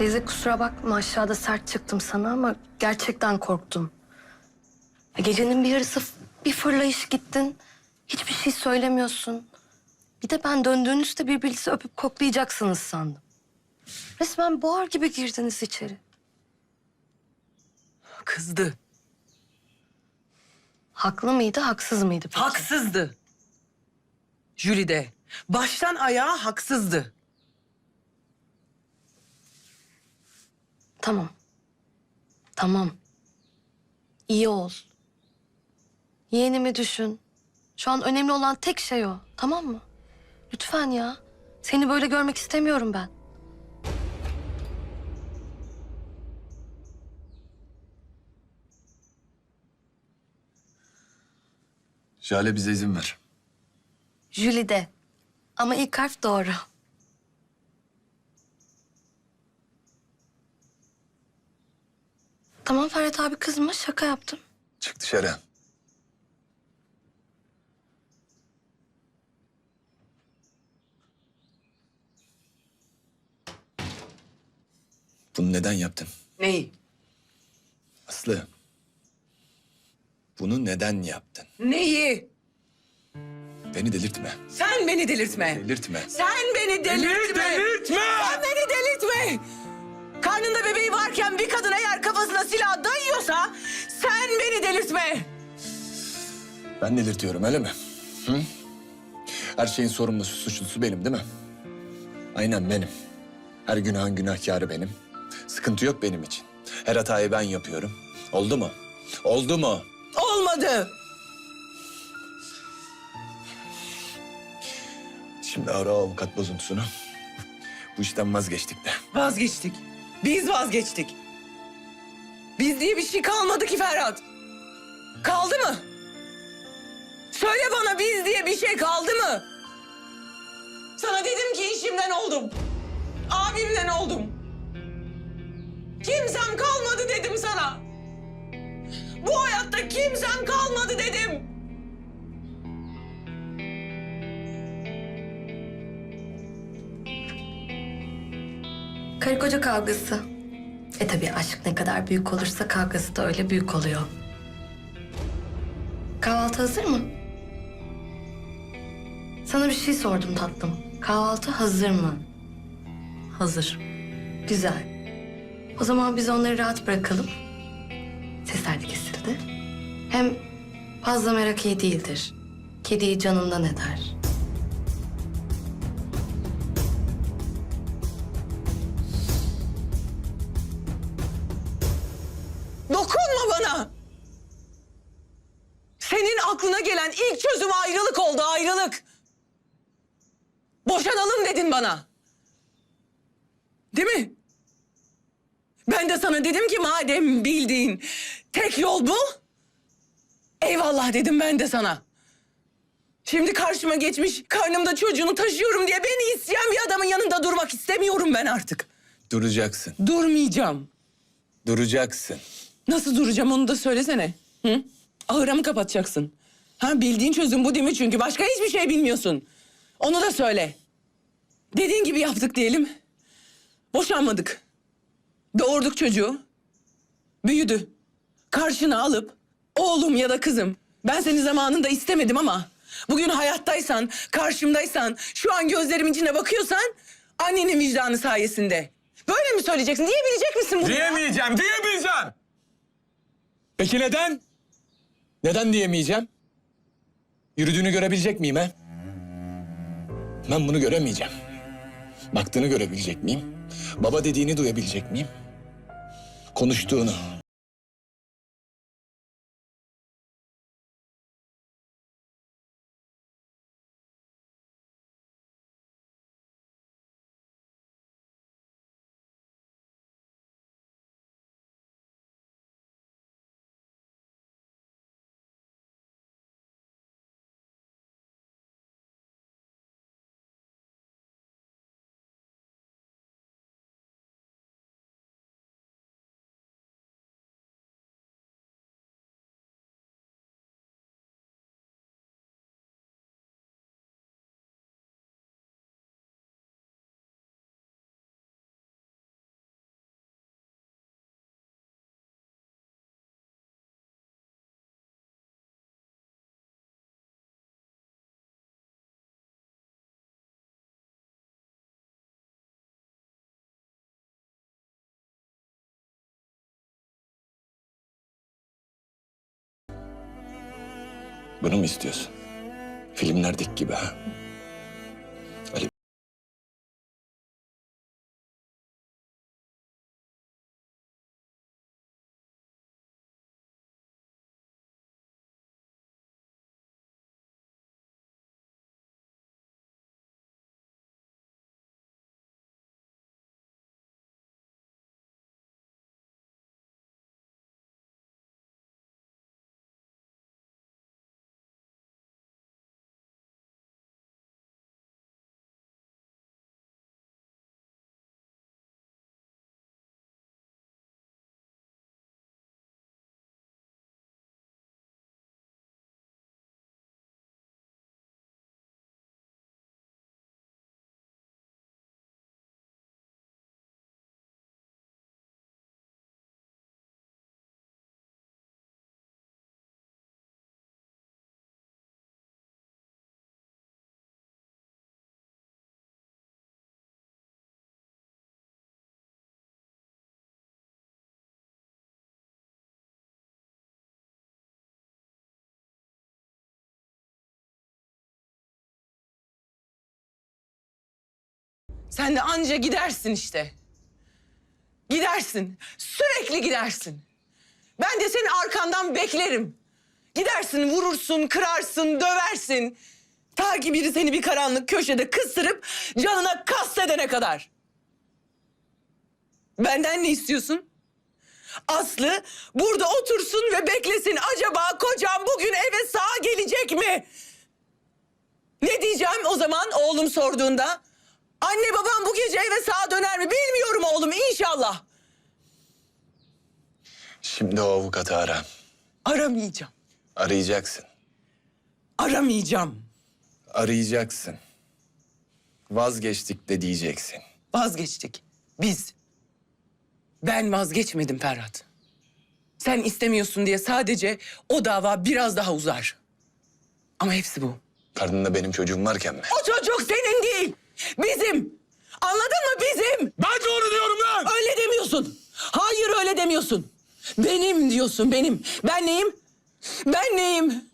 Teyze kusura bakma aşağıda sert çıktım sana ama gerçekten korktum. Gecenin bir yarısı bir fırlayış gittin. Hiçbir şey söylemiyorsun. Bir de ben döndüğünüzde birbirinizi öpüp koklayacaksınız sandım. Resmen boğar gibi girdiniz içeri. Kızdı. Haklı mıydı, haksız mıydı peki? Haksızdı. Jülide. Baştan ayağa haksızdı. Tamam. Tamam. İyi ol. Yeğenimi düşün. Şu an önemli olan tek şey o. Tamam mı? Lütfen ya. Seni böyle görmek istemiyorum ben. Jale bize izin ver. Jülide. Ama ilk harf doğru. Tamam Ferhat abi kızma şaka yaptım. Çık dışarı. Bunu neden yaptın? Neyi? Aslı. Bunu neden yaptın? Neyi? Beni delirtme. Sen beni delirtme. Delirtme. Sen beni delirtme. delirtme! Sen beni delirtme. Karnında bebeği varken bir kadın eğer kafasına silah dayıyorsa sen beni delirtme. Ben delirtiyorum öyle mi? Hı? Her şeyin sorumlusu, suçlusu benim değil mi? Aynen benim. Her günahın günahkarı benim. Sıkıntı yok benim için. Her hatayı ben yapıyorum. Oldu mu? Oldu mu? Olmadı. Şimdi ara o avukat bozuntusunu. Bu işten vazgeçtik de. Vazgeçtik. Biz vazgeçtik. Biz diye bir şey kalmadı ki Ferhat. Kaldı mı? Söyle bana biz diye bir şey kaldı mı? Sana dedim ki işimden oldum. Abimden oldum. Kimsem kalmadı dedim sana. Bu hayatta kimsem kalmadı dedim. Karı koca kavgası. E tabii aşk ne kadar büyük olursa kavgası da öyle büyük oluyor. Kahvaltı hazır mı? Sana bir şey sordum tatlım. Kahvaltı hazır mı? Hazır. Güzel. O zaman biz onları rahat bırakalım. Sesler de kesildi. Hem fazla merak iyi değildir. Kediyi canından eder. Bana. Değil mi? Ben de sana dedim ki madem bildiğin tek yol bu. Eyvallah dedim ben de sana. Şimdi karşıma geçmiş karnımda çocuğunu taşıyorum diye beni isteyen bir adamın yanında durmak istemiyorum ben artık. Duracaksın. Durmayacağım. Duracaksın. Nasıl duracağım onu da söylesene. Hı? Ahıra mı kapatacaksın? Ha bildiğin çözüm bu değil mi? Çünkü başka hiçbir şey bilmiyorsun. Onu da söyle. Dediğin gibi yaptık diyelim. Boşanmadık. Doğurduk çocuğu. Büyüdü. Karşına alıp oğlum ya da kızım. Ben seni zamanında istemedim ama bugün hayattaysan, karşımdaysan, şu an gözlerimin içine bakıyorsan annenin vicdanı sayesinde. Böyle mi söyleyeceksin? Diyebilecek misin bunu? Diyemeyeceğim, diyemeyeceğim. Peki neden? Neden diyemeyeceğim? Yürüdüğünü görebilecek miyim he? Ben bunu göremeyeceğim. Baktığını görebilecek miyim? Baba dediğini duyabilecek miyim? Konuştuğunu, Bunu mu istiyorsun? Filmlerdeki gibi ha? Sen de anca gidersin işte. Gidersin. Sürekli gidersin. Ben de senin arkandan beklerim. Gidersin, vurursun, kırarsın, döversin. Ta ki biri seni bir karanlık köşede kıstırıp canına kastedene kadar. Benden ne istiyorsun? Aslı burada otursun ve beklesin. Acaba kocam bugün eve sağ gelecek mi? Ne diyeceğim o zaman oğlum sorduğunda? Anne babam bu gece eve sağ döner mi? Bilmiyorum oğlum inşallah. şimdi o avukatı ara. Aramayacağım. Arayacaksın. Aramayacağım. Arayacaksın. Vazgeçtik de diyeceksin. Vazgeçtik. Biz. Ben vazgeçmedim Ferhat. Sen istemiyorsun diye sadece o dava biraz daha uzar. Ama hepsi bu. Karnında benim çocuğum varken mi? O çocuk senin değil. Bizim. Anladın mı bizim? Ben doğru diyorum lan! Öyle demiyorsun. Hayır öyle demiyorsun. Benim diyorsun benim. Ben neyim? Ben neyim?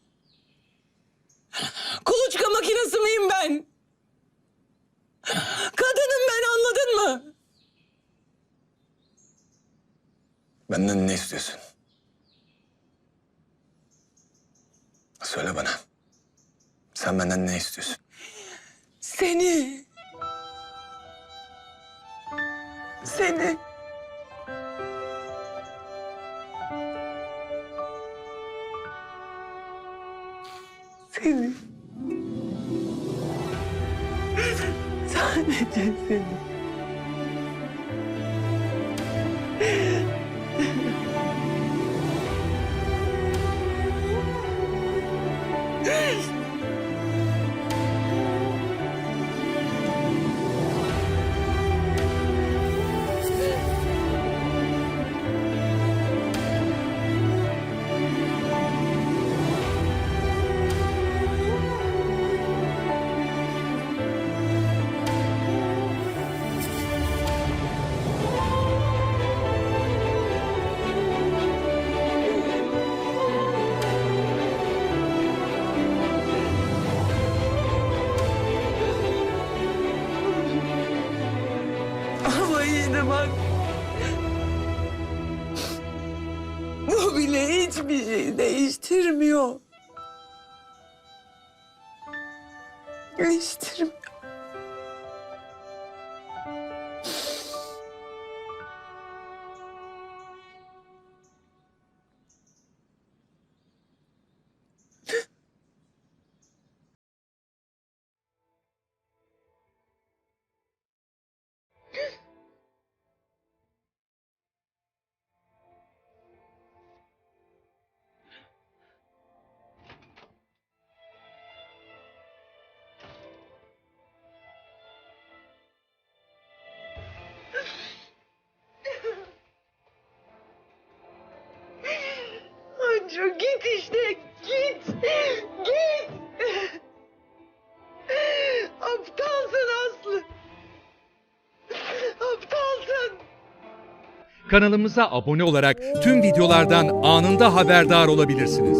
Kuluçka makinesi miyim ben? Kadınım ben anladın mı? Benden ne istiyorsun? Söyle bana. Sen benden ne istiyorsun? Seni. Seni. Seni. Sadece seni. Hiçbir şey değiştirmiyor. Değiştirmiyor. Ancu git işte git. Git. Aptalsın Aslı. Aptalsın. Kanalımıza abone olarak tüm videolardan anında haberdar olabilirsiniz.